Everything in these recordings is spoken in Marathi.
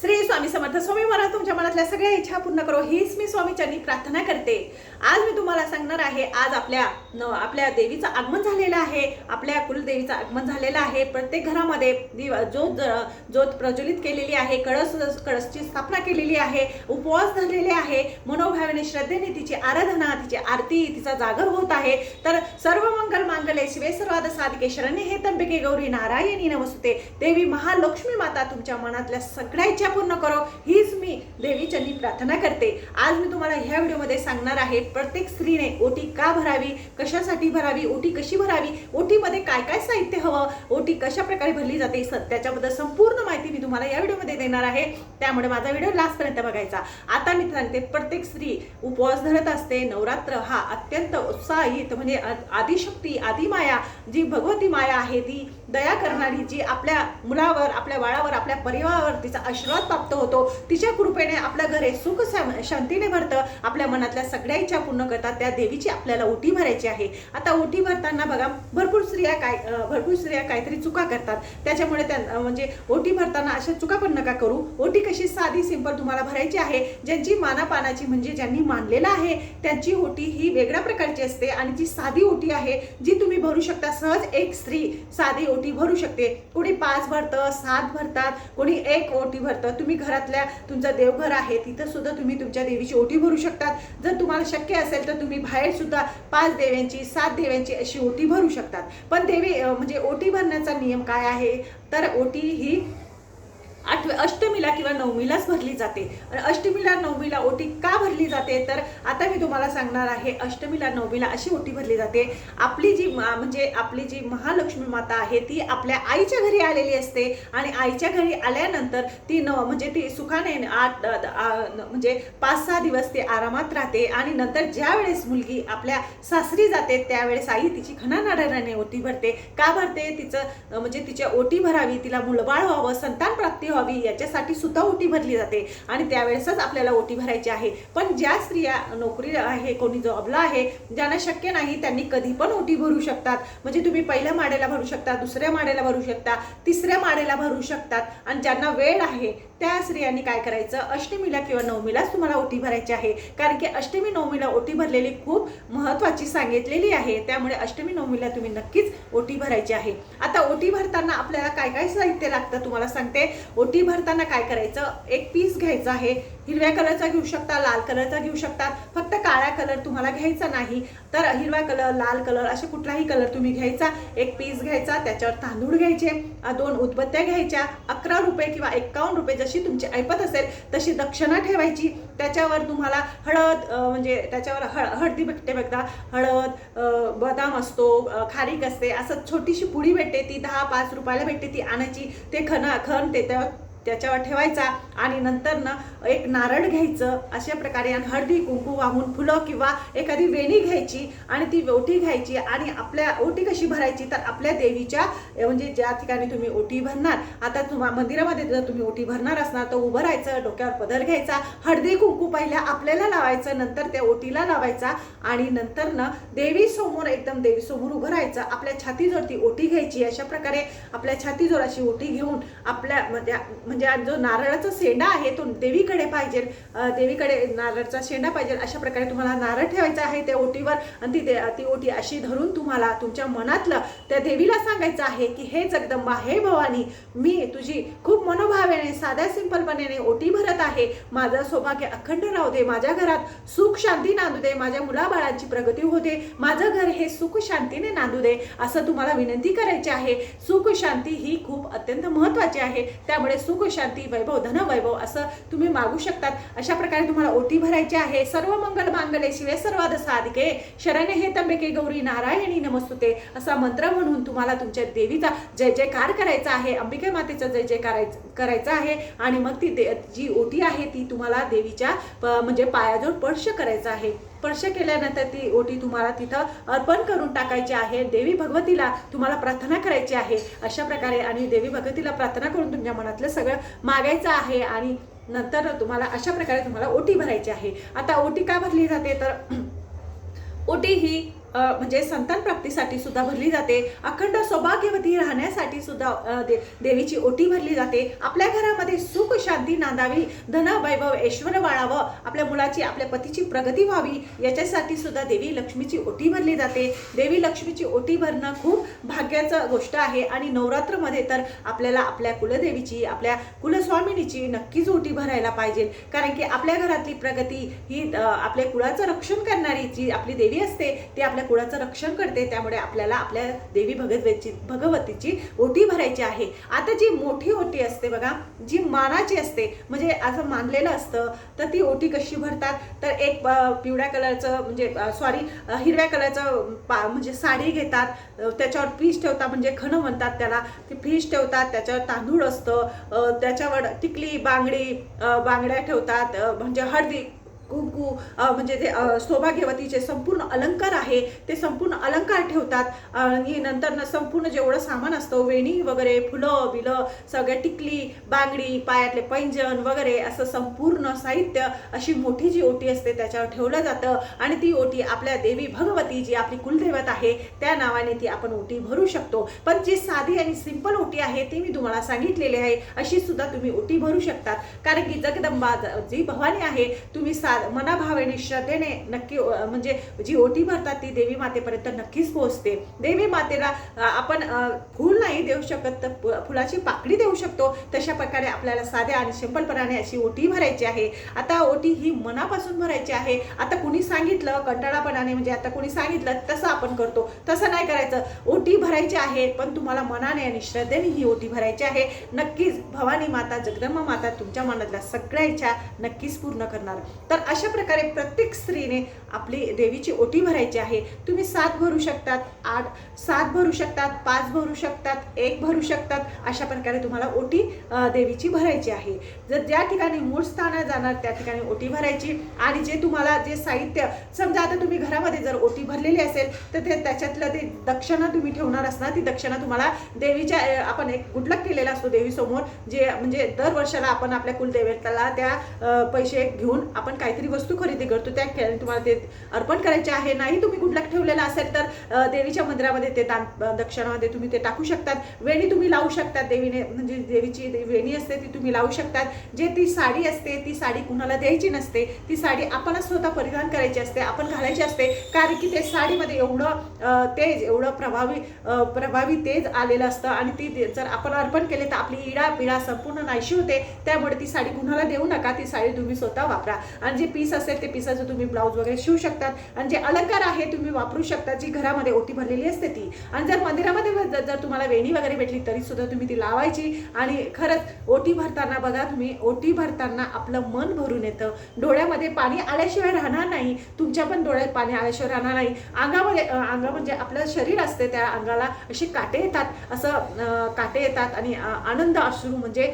श्री स्वामी समर्थ स्वामी महाराज तुमच्या मनातल्या सगळ्या इच्छा पूर्ण करो. हीच मी स्वामीच्यांनी प्रार्थना करते. आज मी तुम्हाला सांगणार आहे आज आपल्या न आपल्या देवीचं आगमन झालेलं आहे. आपल्या कुलदेवीचं आगमन झालेलं आहे. प्रत्येक घरामध्ये दिव ज्योत ज्योत प्रज्वलित केलेली आहे. कळस कळसची स्थापना केलेली आहे. उपवास धरलेले आहे. मनोभावाने श्रद्धेने तिची आराधना तिची आरती तिचा जागर होत आहे. तर सर्व मंगल मांगले शिवे सर्वाद साधके शरण्य हे तंबिके गौरी नारायणी नमस्ते. देवी महालक्ष्मी माता तुमच्या मनातल्या सगळ्या इच्छा पूर्ण करो. हीच मी देवी चरणी प्रार्थना करते. आज मी तुम्हाला ह्या व्हिडिओमध्ये सांगणार आहे प्रत्येक स्त्रीने ओटी का भरावी कशासाठी भरावी ओटी कशी भरावी ओटीमध्ये काय काय साहित्य हवं ओटी कशा प्रकारे भरली जाते त्याच्याबद्दल संपूर्ण माहिती मी तुम्हाला या व्हिडिओमध्ये देणार आहे. त्यामुळे माझा व्हिडिओ लास्टपर्यंत बघायचा. आता मी सांगते प्रत्येक स्त्री उपवास धरत असते. नवरात्र हा अत्यंत उत्साहित म्हणजे आदिशक्ती आदिमाया जी भगवती माया आहे ती दया करणारी जी आपल्या मुलावर आपल्या बाळावर आपल्या परिवारावर तिचा आशीर्वाद प्राप्त होतो. तिच्या कृपेने आपल्या घरे सुख शांतीने भरतं. आपल्या मनातल्या सगळ्या इच्छा पूर्ण करतात. त्या देवीची आपल्याला ओटी भरायची आहे. आता ओटी भरताना बघा भरपूर स्त्रिया काय भरपूर स्त्रिया काहीतरी चुका करतात. त्याच्यामुळे त्या म्हणजे ओटी भरताना अशा चुका पण नका करू. ओटी कशी साधी सिंपल तुम्हाला भरायची आहे. ज्यांची मानापानाची म्हणजे ज्यांनी मानलेलं आहे त्यांची ओटी ही वेगळ्या प्रकारची असते आणि जी साधी ओटी आहे जी तुम्ही भरू शकता सहज एक स्त्री साधी ओटी भरू शकते. कोणी पाच भरतं सात भरतात. कोणी एक ओटी भरतं. तुम्ही घरातल्या तुमचं देवघर आहे तिथं सुद्धा तुम्ही तुमच्या देवीची ओटी भरू शकतात. जर तुम्हाला शक्य असेल तर तुम्ही बाहेर सुद्धा पाच देव्यांची सात देव्यांची अशी ओटी भरू शकतात. पण देवी म्हणजे ओटी भरण्याचा नियम काय आहे? तर ओटी ही आठवे अष्टमीला किंवा नवमीलाच भरली जाते. आणि अष्टमीला नवमीला ओटी का भरली जाते? तर आता मी तुम्हाला सांगणार आहे अष्टमीला नवमीला अशी ओटी भरली जाते. आपली जी मा- म्हणजे आपली जी महालक्ष्मी माता आहे ती आपल्या आईच्या घरी आलेली असते. आणि आईच्या घरी आल्यानंतर ती न म्हणजे ती सुखाने आठ म्हणजे पाच सहा दिवस ती आरामात राहते. आणि नंतर ज्या वेळेस मुलगी आपल्या सासरी जाते त्यावेळेस आई तिची खना ओटी भरते. का भरते? तिचं म्हणजे तिच्या ओटी भरावी तिला मुलबाळ व्हावं संतान प्राप्ती व्हावं याच्यासाठी सुद्धा ओटी भरली जाते. आणि त्यावेळेसच आपल्याला ओटी भरायची आहे. पण ज्या स्त्रिया नोकरी आहे कोणी जॉबला आहे ज्यांना शक्य नाही त्यांनी कधी पण ओटी भरू शकतात. म्हणजे तुम्ही पहिल्या माड्याला भरू शकता दुसऱ्या माड्याला भरू शकता तिसऱ्या माड्याला भरू शकतात. आणि ज्यांना वेळ आहे त्या स्त्रियांनी काय करायचं? अष्टमीला किंवा नवमीलाच तुम्हाला ओटी भरायची आहे. कारण की अष्टमी नवमीला ओटी भरलेली खूप महत्त्वाची सांगितलेली आहे. त्यामुळे अष्टमी नवमीला तुम्ही नक्कीच ओटी भरायची आहे. आता ओटी भरताना आपल्याला काय काय साहित्य लागतं तुम्हाला सांगते? ओटी भरताना काय करायचं? एक पीस घ्यायचं आहे. हिरव्या कलरचा घेऊ शकता लाल कलरचा घेऊ शकता फक्त काळा कलर तुम्हाला घ्यायचा नाही. तर हिरवा कलर लाल कलर असे कुठलाही कलर तुम्ही घ्यायचा. एक पीस घ्यायचा त्याच्यावर तांदूळ घ्यायचे दोन उदबत्त्या घ्यायच्या अकरा रुपये किंवा एक्कावन्न रुपये जशी तुमची ऐपत असेल तशी दक्षिणा ठेवायची. त्याच्यावर तुम्हाला हळद म्हणजे त्याच्यावर हळ हळदी भेटते बघा. हळद बदाम असतो खारीक असते. असं छोटीशी पुडी भेटते ती दहा पाच रुपयाला भेटते ती आणायची. ते खण खण ते त्या त्याच्यावर ठेवायचा आणि नंतर ना एक नारळ घ्यायचं अशा प्रकारे आणि हळदी कुंकू वाहून फुलं किंवा एखादी वेणी घ्यायची आणि ती ओटी घ्यायची आणि आपल्या ओटी कशी भरायची तर आपल्या देवीच्या म्हणजे ज्या ठिकाणी तुम्ही ओटी भरणार आता तुम्हा मंदिरामध्ये जर तुम्ही ओटी भरणार असणार तर उभं राहायचं डोक्यावर पदर घ्यायचा हळदी कुंकू पहिल्या आपल्याला लावायचं नंतर त्या ओटीला लावायचा आणि नंतर ना देवी समोर एकदम देवी समोर उभं राहायचं आपल्या छातीजवळ ती ओटी घ्यायची अशा प्रकारे आपल्या छातीजवळ अशी ओटी घेऊन आपल्या म्हणजे म्हणजे जो नारळाचा शेंडा आहे तो देवीकडे पाहिजे देवीकडे नारळाचा शेंडा पाहिजे अशा प्रकारे तुम्हाला नारळ ठेवायचा आहे त्या ओटीवर आणि ती ती ओटी अशी धरून तुम्हाला तुमच्या मनातलं त्या देवीला सांगायचं आहे की हे जगदंबा हे भवानी मी तुझी खूप मनोभावेने साध्या सिंपलपणे ओटी भरत आहे. माझं सौभाग्य अखंड राहू दे माझ्या घरात सुख शांती नांदू दे माझ्या मुलाबाळांची प्रगती होते माझं घर हे सुख शांतीने नांदू दे. असं तुम्हाला विनंती करायची आहे. सुख शांती ही खूप अत्यंत महत्वाची आहे. त्यामुळे सुख शांती वैभव धन वैभव असं तुम्ही मागू शकतात. अशा प्रकारे तुम्हाला ओटी भरायची आहे. सर्व मंगल मांगले शिवे सर्वाद साधके. शरणे हे तंबेके गौरी नारायणी नमस्तुते असा मंत्र म्हणून तुम्हाला तुमच्या देवीचा जय जयकार करायचा आहे. अंबिके मातेचा जय जय करायचं करायचा आहे. आणि मग ती दे जी ओटी आहे ती तुम्हाला देवीच्या प- म्हणजे पायाजवळ स्पर्श करायचा आहे. स्पर्श केल्यानंतर ती ओटी तुम्हाला तिथं अर्पण करून टाकायची आहे. देवी भगवतीला तुम्हाला प्रार्थना करायची आहे. अशा प्रकारे आणि देवी भगवतीला प्रार्थना करून तुमच्या मनातलं सगळं मागायचं आहे आणि नंतर तुम्हाला अशा प्रकारे तुम्हाला ओटी भरायची आहे. आता ओटी का भरली जाते? तर ओटी ही म्हणजे संतान प्राप्तीसाठी सुद्धा भरली जाते. अखंड सौभाग्यवती राहण्यासाठी सुद्धा दे देवीची ओटी भरली जाते. आपल्या घरामध्ये सुख शांती नांदावी धन वैभव ऐश्वर वाळावं आपल्या मुलाची आपल्या पतीची प्रगती व्हावी याच्यासाठी सुद्धा देवी लक्ष्मीची ओटी भरली जाते. देवी लक्ष्मीची ओटी भरणं खूप भाग्याचं गोष्ट आहे आणि नवरात्रमध्ये तर आपल्याला आपल्या कुलदेवीची आपल्या कुलस्वामिनीची नक्कीच ओटी भरायला पाहिजे. कारण की आपल्या घरातली प्रगती ही आपल्या कुळाचं रक्षण करणारी जी आपली देवी असते ती आपल्या कुळाचं रक्षण करते त्यामुळे आपल्याला आपल्या देवी भगवतीची भगवतीची ओटी भरायची आहे. आता जी मोठी ओटी असते बघा जी मानाची असते म्हणजे असं मानलेलं असतं तर ती ओटी कशी भरतात? तर एक पिवळ्या कलरचं म्हणजे सॉरी हिरव्या कलरचं पा म्हणजे साडी घेतात त्याच्यावर पीस ठेवतात म्हणजे खण म्हणतात त्याला ते पीस ठेवतात त्याच्यावर तांदूळ असतं त्याच्यावर टिकली बांगडी बांगड्या ठेवतात म्हणजे हळदी कुंकू म्हणजे ते सौभाग्यवतीचे संपूर्ण अलंकार आहे ते संपूर्ण अलंकार ठेवतात. आणि नंतर संपूर्ण जेवढं सामान असतं वेणी वगैरे फुलं बिलं सगळ्या टिकली बांगडी पायातले पैंजण वगैरे असं संपूर्ण साहित्य अशी मोठी जी ओटी असते त्याच्यावर ठेवलं जातं. आणि ती ओटी आपल्या देवी भगवती जी आपली कुलदैवत आहे त्या नावाने ती आपण ओटी भरू शकतो. पण जी साधी आणि सिंपल ओटी आहे ती मी तुम्हाला सांगितलेली आहे अशी सुद्धा तुम्ही ओटी भरू शकतात. कारण की जगदंबा जी भवानी आहे तुम्ही सा मनाभावेने श्रद्धेने नक्की म्हणजे जी ओटी भरतात ती देवी मातेपर्यंत नक्कीच पोहोचते. देवी मातेला आपण फूल नाही देऊ शकत तर फुलाची पाकळी देऊ शकतो. तशा प्रकारे आपल्याला साध्या आणि सिंपलपणाने अशी ओटी भरायची आहे. आता ओटी ही मनापासून भरायची आहे. आता कुणी सांगितलं कंटाळापणाने म्हणजे आता कुणी सांगितलं तसं आपण करतो. तसं नाही करायचं. ओटी भरायची आहे पण तुम्हाला मनाने आणि श्रद्धेने ही ओटी भरायची आहे. नक्कीच भवानी माता जगदंबा माता तुमच्या मनातल्या सगळ्या इच्छा नक्कीच पूर्ण करणार. तर अशा प्रकारे प्रत्येक स्त्रीने आपली देवीची ओटी भरायची आहे. तुम्ही सात भरू शकतात आठ सात भरू शकतात पाच भरू शकतात एक भरू शकतात अशा प्रकारे तुम्हाला ओटी देवीची भरायची आहे. जर ज्या ठिकाणी मूळ स्थानात जाणार त्या ठिकाणी ओटी भरायची आणि जे तुम्हाला जे साहित्य समजा आता तुम्ही घरामध्ये जर ओटी भरलेली असेल तर ते त्याच्यातलं ते दक्षिणा तुम्ही ठेवणार असणार. ती दक्षिणा तुम्हाला देवीच्या आपण एक गुटलक केलेला असतो देवीसमोर जे म्हणजे दर वर्षाला आपण आपल्या कुलदेवताला त्या पैसे घेऊन आपण काही काहीतरी वस्तू खरेदी करतो त्या तुम्हाला ते अर्पण करायचे आहे. नाही तुम्ही गुडलक ठेवलेला असेल तर देवीच्या मंदिरामध्ये ते दान दक्षिणामध्ये तुम्ही ते टाकू शकतात. वेणी तुम्ही लावू शकतात देवीने म्हणजे देवीची वेणी असते ती तुम्ही लावू शकतात. जे ती साडी असते ती साडी कुणाला द्यायची नसते. ती साडी आपणच स्वतः परिधान करायची असते आपण घालायची असते. कारण की ते साडीमध्ये एवढं तेज एवढं प्रभावी प्रभावी तेज आलेलं असतं आणि ती दे- जर आपण अर्पण केले तर आपली इडा पिळा संपूर्ण नाहीशी होते. त्यामुळे ती साडी कुणाला देऊ नका ती साडी तुम्ही स्वतः वापरा. आणि जे पीस असेल ते पिसाचं तुम्ही ब्लाऊज वगैरे शिवू शकतात. आणि जे अलंकार आहे तुम्ही वापरू शकता जी घरामध्ये ओटी भरलेली असते ती. आणि जर मंदिरामध्ये जर तुम्हाला वेणी वगैरे भेटली तरी सुद्धा तुम्ही ती लावायची. आणि खरंच ओटी भरताना बघा तुम्ही ओटी भरताना आपलं मन भरून येतं. डोळ्यामध्ये पाणी आल्याशिवाय राहणार नाही. तुमच्या पण डोळ्यात पाणी आल्याशिवाय राहणार नाही. अंगामध्ये अंग म्हणजे आपलं शरीर असते त्या अंगाला असे काटे येतात. असं काटे येतात आणि आनंद अश्रू म्हणजे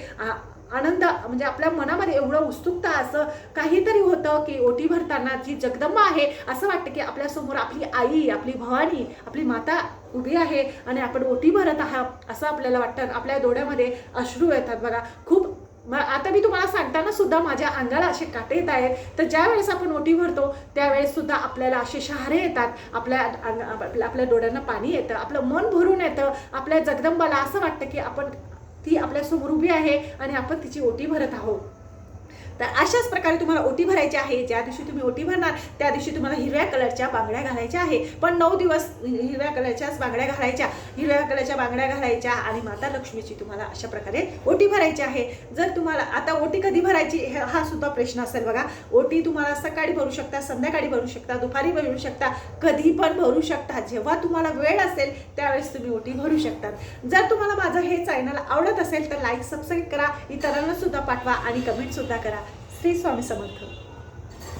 आनंद म्हणजे आपल्या मनामध्ये एवढं उत्सुकता असं काहीतरी होतं की ओटी भरताना जी जगदंबा आहे असं वाटतं की आपल्यासमोर आपली आई आपली भवानी आपली माता उभी आहे आणि आपण ओटी भरत आहात असं आपल्याला वाटतं. आपल्या डोळ्यामध्ये अश्रू येतात बघा. खूप मग आता मी तुम्हाला सांगताना सुद्धा माझ्या अंगाला असे काटे येत आहेत. तर ज्या वेळेस आपण ओटी भरतो त्यावेळेस सुद्धा आपल्याला असे शहारे येतात. आपल्या अंग- आपल्या आपल्या डोळ्यांना पाणी येतं. आपलं मन भरून येतं. आपल्या जगदंबाला असं वाटतं की आपण ती आपल्यासमोर उभी आहे आणि आपण तिची ओटी भरत आहोत. तर अशाच प्रकारे तुम्हाला ओटी भरायची आहे. ज्या दिवशी तुम्ही ओटी भरणार त्या दिवशी तुम्हाला हिरव्या कलरच्या बांगड्या घालायच्या आहे. पण नऊ दिवस हिरव्या कलरच्याच बांगड्या घालायच्या. हिरव्या कलरच्या बांगड्या घालायच्या आणि माता लक्ष्मीची तुम्हाला अशा प्रकारे ओटी भरायची आहे. जर तुम्हाला आता ओटी कधी भरायची हा सुद्धा प्रश्न असेल बघा. ओटी तुम्हाला सकाळी भरू शकता संध्याकाळी भरू शकता दुपारी भरू शकता कधी पण भरू शकता. जेव्हा तुम्हाला वेळ असेल त्यावेळेस तुम्ही ओटी भरू शकतात जर तुम्हाला माझं हे चॅनल आवडत असेल तर लाईक सबस्क्राईब करा. इतरांना सुद्धा पाठवा आणि कमेंट सुद्धा करा. श्री स्वामी समर्थ.